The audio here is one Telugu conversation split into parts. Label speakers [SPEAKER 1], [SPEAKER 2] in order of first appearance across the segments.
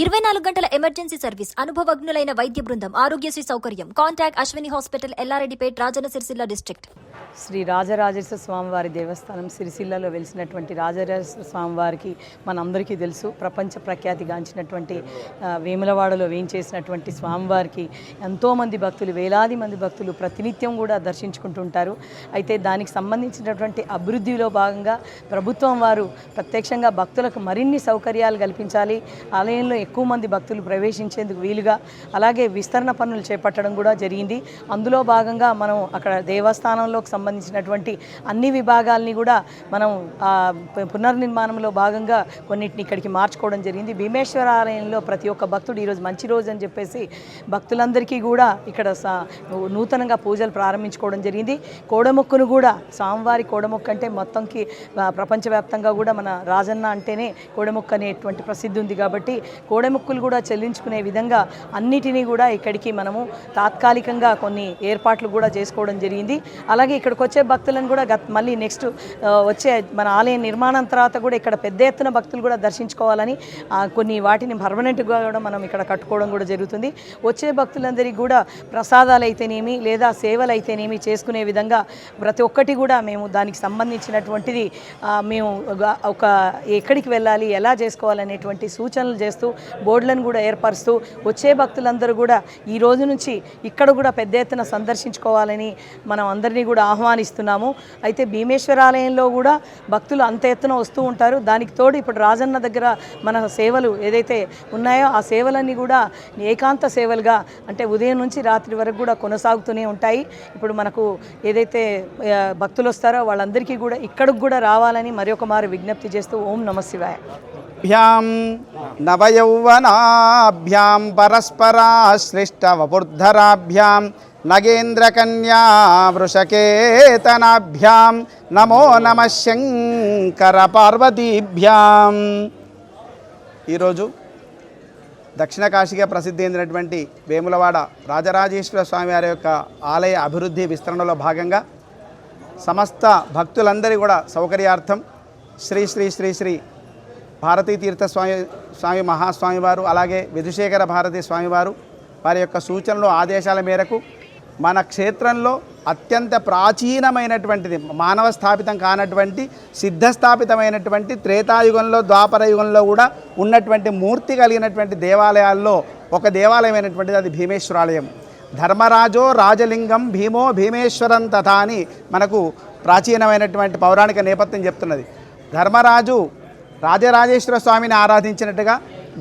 [SPEAKER 1] ఇరవై నాలుగు గంటల ఎమర్జెన్సీ సర్వీస్ అనుభవజ్ఞులైన వైద్య బృందం ఆరోగ్యశ్రీ సౌకర్యం. Contact Ashwini hospital Yellareddypet Rajanna Sircilla district.
[SPEAKER 2] Shri Rajarajeshwara స్వామివారి దేవస్థానం సిరిసిల్లలో వెలిసినటువంటి రాజరాజేశ్వర స్వామివారికి మనందరికీ తెలుసు. ప్రపంచ ప్రఖ్యాతిగాంచినటువంటి గాంచినటువంటి వేములవాడలో వేయించేసినటువంటి స్వామివారికి ఎంతోమంది భక్తులు వేలాది మంది భక్తులు ప్రతినిత్యం కూడా దర్శించుకుంటుంటారు. అయితే దానికి సంబంధించినటువంటి అభివృద్ధిలో భాగంగా ప్రభుత్వం వారు ప్రత్యక్షంగా భక్తులకు మరిన్ని సౌకర్యాలు కల్పించాలి. ఆలయంలో ఎక్కువ మంది భక్తులు ప్రవేశించేందుకు వీలుగా అలాగే విస్తరణ పనులు చేపట్టడం కూడా జరిగింది. అందులో భాగంగా మనం అక్కడ దేవస్థానంలోకి సంబంధించినటువంటి అన్ని విభాగాల్ని కూడా మనం పునర్నిర్మాణంలో భాగంగా కొన్నిటిని ఇక్కడికి మార్చుకోవడం జరిగింది. భీమేశ్వర ఆలయంలో ప్రతి ఒక్క భక్తుడు ఈరోజు మంచి రోజు అని చెప్పేసి భక్తులందరికీ కూడా ఇక్కడ సా- నూతనంగా పూజలు ప్రారంభించుకోవడం జరిగింది. కోడమొక్కును కూడా స్వామివారి కోడమొక్క అంటే మొత్తంకి ప్రపంచవ్యాప్తంగా కూడా మన రాజన్న అంటేనే కోడమొక్క అనేటువంటి ప్రసిద్ధి ఉంది కాబట్టి కోడెముక్కులు కూడా చెల్లించుకునే విధంగా అన్నిటినీ కూడా ఇక్కడికి మనము తాత్కాలికంగా కొన్ని ఏర్పాట్లు కూడా చేసుకోవడం జరిగింది. అలాగే ఇక్కడికి వచ్చే భక్తులను కూడా గత మళ్ళీ నెక్స్ట్ వచ్చే మన ఆలయ నిర్మాణం తర్వాత కూడా ఇక్కడ పెద్ద ఎత్తున భక్తులు కూడా దర్శించుకోవాలని కొన్ని వాటిని పర్మనెంట్గా కూడా మనం ఇక్కడ కట్టుకోవడం కూడా జరుగుతుంది. వచ్చే భక్తులందరికీ కూడా ప్రసాదాలు అయితేనేమి లేదా సేవలు అయితేనేమి చేసుకునే విధంగా ప్రతి ఒక్కటి కూడా మేము దానికి సంబంధించినటువంటిది మేము ఒక ఎక్కడికి వెళ్ళాలి ఎలా చేసుకోవాలనేటువంటి సూచనలు చేస్తూ బోర్డులను కూడా ఏర్పరుస్తూ వచ్చే భక్తులందరూ కూడా ఈ రోజు నుంచి ఇక్కడ కూడా పెద్ద ఎత్తున సందర్శించుకోవాలని మనం అందరినీ కూడా ఆహ్వానిస్తున్నాము. అయితే భీమేశ్వర ఆలయంలో కూడా భక్తులు అంత ఎత్తున వస్తూ ఉంటారు. దానికి తోడు ఇప్పుడు రాజన్న దగ్గర మన సేవలు ఏదైతే ఉన్నాయో ఆ సేవలన్నీ కూడా ఏకాంత సేవలుగా అంటే ఉదయం నుంచి రాత్రి వరకు కూడా కొనసాగుతూనే ఉంటాయి. ఇప్పుడు మనకు ఏదైతే భక్తులు వస్తారో వాళ్ళందరికీ కూడా ఇక్కడికి కూడా రావాలని మరొక మారు విజ్ఞప్తి చేస్తూ ఓం నమ శివాయ.
[SPEAKER 3] భ్యాం నవయౌవనాభ్యాం పరస్పరాశ్లిష్టవపుర్ధరాభ్యాం నగేంద్రకన్యా వృషకేతనాభ్యాం నమో నమ శంకర పార్వతీభ్యాం ఈరోజు దక్షిణ కాశీగా ప్రసిద్ధి అయినటువంటి వేములవాడ రాజరాజేశ్వర స్వామి వారి యొక్క ఆలయ అభివృద్ధి విస్తరణలో భాగంగా సమస్త భక్తులందరి కూడా సౌకర్యార్థం శ్రీ శ్రీ శ్రీ శ్రీ భారతీ తీర్థ స్వామి స్వామి మహాస్వామివారు అలాగే విధుశేఖర భారతీ స్వామివారు వారి యొక్క సూచనలు ఆదేశాల మేరకు మన క్షేత్రంలో అత్యంత ప్రాచీనమైనటువంటిది మానవ స్థాపితం కానటువంటి సిద్ధస్థాపితమైనటువంటి త్రేతాయుగంలో ద్వాపర యుగంలో కూడా ఉన్నటువంటి మూర్తి కలిగినటువంటి దేవాలయాల్లో ఒక దేవాలయం అయినటువంటిది అది భీమేశ్వరాలయం. ధర్మరాజో రాజలింగం భీమో భీమేశ్వరం తథా అని మనకు ప్రాచీనమైనటువంటి పౌరాణిక నేపథ్యం చెప్తున్నది. ధర్మరాజు రాజరాజేశ్వర స్వామిని ఆరాధించినట్టుగా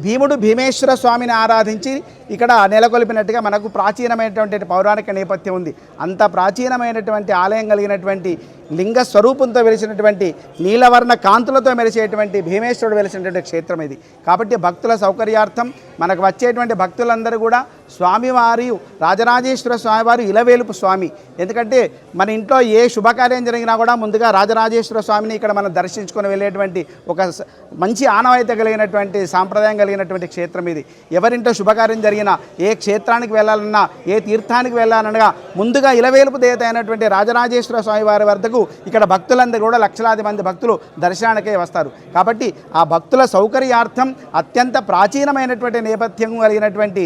[SPEAKER 3] భీముడు భీమేశ్వర స్వామిని ఆరాధించి ఇక్కడ నెలకొల్పినట్టుగా మనకు ప్రాచీనమైనటువంటి పౌరాణిక నేపథ్యం ఉంది. అంత ప్రాచీనమైనటువంటి ఆలయం కలిగినటువంటి లింగ స్వరూపంతో వెలిసినటువంటి నీలవర్ణ కాంతులతో మెరిసేటువంటి భీమేశ్వరుడు వెలిసినటువంటి క్షేత్రం ఇది. కాబట్టి భక్తుల సౌకర్యార్థం మనకు వచ్చేటువంటి భక్తులందరూ కూడా స్వామివారి రాజరాజేశ్వర స్వామివారు ఇలవేలుపు స్వామి. ఎందుకంటే మన ఇంట్లో ఏ శుభకార్యం జరిగినా కూడా ముందుగా రాజరాజేశ్వర స్వామిని ఇక్కడ మనం దర్శించుకొని వెళ్ళేటువంటి ఒక స- మంచి ఆనవాయిత కలిగినటువంటి సాంప్రదాయం కలిగినటువంటి క్షేత్రం ఇది. ఎవరింటో శుభకార్యం జరిగినా ఏ క్షేత్రానికి వెళ్ళాలన్నా ఏ తీర్థానికి వెళ్ళాలనగా ముందుగా ఇలవేలుపు దేవత అయినటువంటి రాజరాజేశ్వర స్వామి వారి మేరకు ఇక్కడ భక్తులందరూ కూడా లక్షలాది మంది భక్తులు దర్శనానికే వస్తారు. కాబట్టి ఆ భక్తుల సౌకర్యార్థం అత్యంత ప్రాచీనమైనటువంటి నేపథ్యం కలిగినటువంటి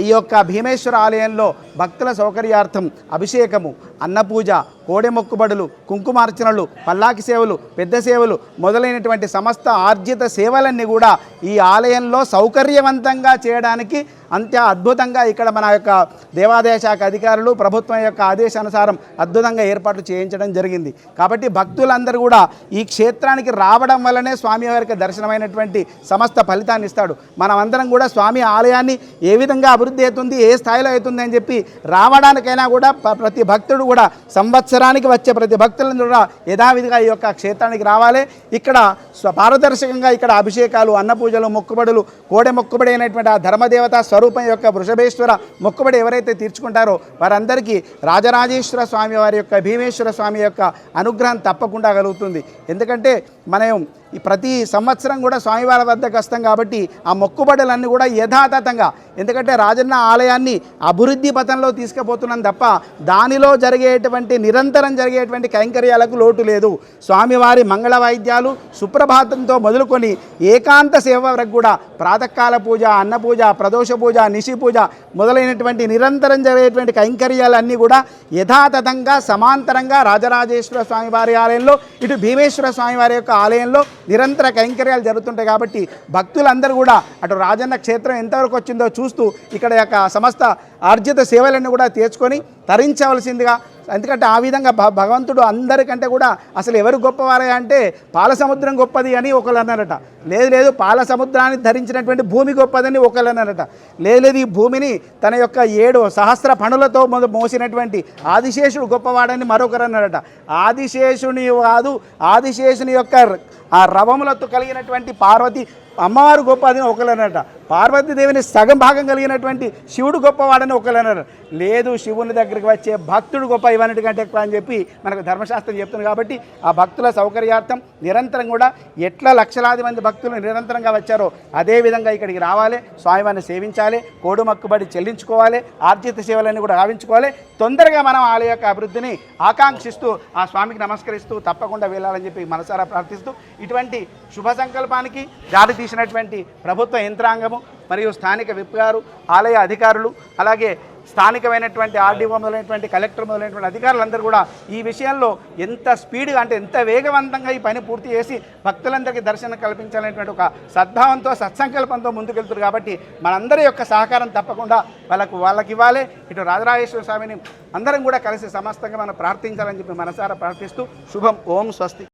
[SPEAKER 3] ఈ యొక్క భీమేశ్వర ఆలయంలో భక్తుల సౌకర్యార్థం అభిషేకము అన్నపూజ కోడె మొక్కుబడులు కుంకుమార్చనలు పల్లాకి సేవలు పెద్ద సేవలు మొదలైనటువంటి సమస్త ఆర్జిత సేవలన్నీ కూడా ఈ ఆలయంలో సౌకర్యవంతంగా చేయడానికి అంత్య అద్భుతంగా ఇక్కడ మన యొక్క దేవాదాయ శాఖ అధికారులు ప్రభుత్వం యొక్క ఆదేశానుసారం అద్భుతంగా ఏర్పాట్లు చేయించడం జరిగింది. కాబట్టి భక్తులందరూ కూడా ఈ క్షేత్రానికి రావడం వల్లనే స్వామివారికి దర్శనమైనటువంటి సమస్త ఫలితాన్ని ఇస్తాడు. మనమందరం కూడా స్వామి ఆలయాన్ని ఏ విధంగా అభివృద్ధి అవుతుంది ఏ స్థాయిలో అవుతుంది అని చెప్పి రావడానికైనా కూడా ప్రతి భక్తుడు కూడా సంవత్సరం సంవత్సరానికి వచ్చే ప్రతి భక్తులను కూడా యథావిధిగా ఈ యొక్క క్షేత్రానికి రావాలి. ఇక్కడ పారదర్శకంగా ఇక్కడ అభిషేకాలు అన్నపూజలు మొక్కుబడులు కోడె మొక్కుబడి అయినటువంటి ఆ ధర్మదేవత స్వరూపం యొక్క వృషభేశ్వర మొక్కుబడి ఎవరైతే తీర్చుకుంటారో వారందరికీ రాజరాజేశ్వర స్వామి వారి యొక్క భీమేశ్వర స్వామి యొక్క అనుగ్రహం తప్పకుండా కలుగుతుంది. ఎందుకంటే మనం ఈ ప్రతి సంవత్సరం కూడా స్వామివారి వద్దకు వస్తాం కాబట్టి ఆ మొక్కుబడులన్నీ కూడా యథాతథంగా ఎందుకంటే రాజన్న ఆలయాన్ని అభివృద్ధి పథంలో తీసుకుపోతున్నాం తప్ప దానిలో జరిగేటువంటి నిరంతరం జరిగేటువంటి కైంకర్యాలకు లోటు లేదు. స్వామివారి మంగళ వాయిద్యాలు సుప్రభాతంతో మొదలుకొని ఏకాంత సేవ వరకు కూడా ప్రాతకాల పూజ అన్న పూజ ప్రదోష పూజ నిశి పూజ మొదలైనటువంటి నిరంతరం జరిగేటువంటి కైంకర్యాలన్నీ కూడా యథాతథంగా సమాంతరంగా రాజరాజేశ్వర స్వామివారి ఆలయంలో ఇటు భీమేశ్వర స్వామి వారి యొక్క ఆలయంలో నిరంతర కైంకర్యాలు జరుగుతుంటాయి కాబట్టి భక్తులందరూ కూడా అటు రాజన్న క్షేత్రం ఎంతవరకు వచ్చిందో చూస్తూ ఇక్కడ యొక్క సమస్త ఆర్జిత సేవలన్నీ కూడా తీర్చుకొని తరించవలసిందిగా ఎందుకంటే ఆ విధంగా భ భగవంతుడు అందరికంటే కూడా అసలు ఎవరు గొప్పవారే అంటే పాల సముద్రం గొప్పది అని ఒకరు అన్నారట లేదు లేదు పాల సముద్రాన్ని ధరించినటువంటి భూమి గొప్పదని ఒకరు అన్నారట లేదు లేదు ఈ భూమిని తన యొక్క ఏడు సహస్ర పనులతో మోసినటువంటి ఆదిశేషుడు గొప్పవాడని మరొకరు అన్నారట ఆదిశేషుని కాదు ఆదిశేషుని యొక్క ఆ రవములతో కలిగినటువంటి పార్వతి అమ్మవారు గొప్పదని ఒకళ్ళు అన్నారట పార్వతీదేవిని సగం భాగం కలిగినటువంటి శివుడు గొప్పవాడని ఒకళ్ళు అన్నారు లేదు శివుని దగ్గరికి వచ్చే భక్తుడు గొప్ప ఇవన్నిటికంటే ఎక్కువ అని చెప్పి మనకు ధర్మశాస్త్రం చెప్తుంది కాబట్టి ఆ భక్తుల సౌకర్యార్థం నిరంతరం కూడా ఎట్లా లక్షలాది మంది భక్తులు నిరంతరంగా వచ్చారో అదే విధంగా ఇక్కడికి రావాలి స్వామివారిని సేవించాలి కోడు మక్కుబడి చెల్లించుకోవాలి ఆర్జిత సేవలన్నీ కూడా గావించుకోవాలి తొందరగా మనం ఆలయ యొక్క అభివృద్ధిని ఆకాంక్షిస్తూ ఆ స్వామికి నమస్కరిస్తూ తప్పకుండా వెళ్ళాలని చెప్పి మనసారా ప్రార్థిస్తూ ఇటువంటి శుభ సంకల్పానికి దారి చేసినటువంటి ప్రభుత్వ యంత్రాంగము మరియు స్థానిక విప్ గారు ఆలయ అధికారులు అలాగే స్థానికమైనటువంటి ఆర్డీఓ మొదలైనటువంటి కలెక్టర్ మొదలైనటువంటి అధికారులందరూ కూడా ఈ విషయంలో ఎంత స్పీడ్గా అంటే ఎంత వేగవంతంగా ఈ పని పూర్తి చేసి భక్తులందరికీ దర్శనం కల్పించాలనేటువంటి ఒక సద్భావంతో సత్సంకల్పంతో ముందుకెళ్తారు కాబట్టి మనందరి యొక్క సహకారం తప్పకుండా వాళ్ళకు వాళ్ళకి ఇవ్వాలి ఇటు రాజరాజేశ్వర స్వామిని అందరం కూడా కలిసి సమస్తంగా మనం ప్రార్థించాలని చెప్పి మనసారా ప్రార్థిస్తూ శుభం ఓం స్వస్తి.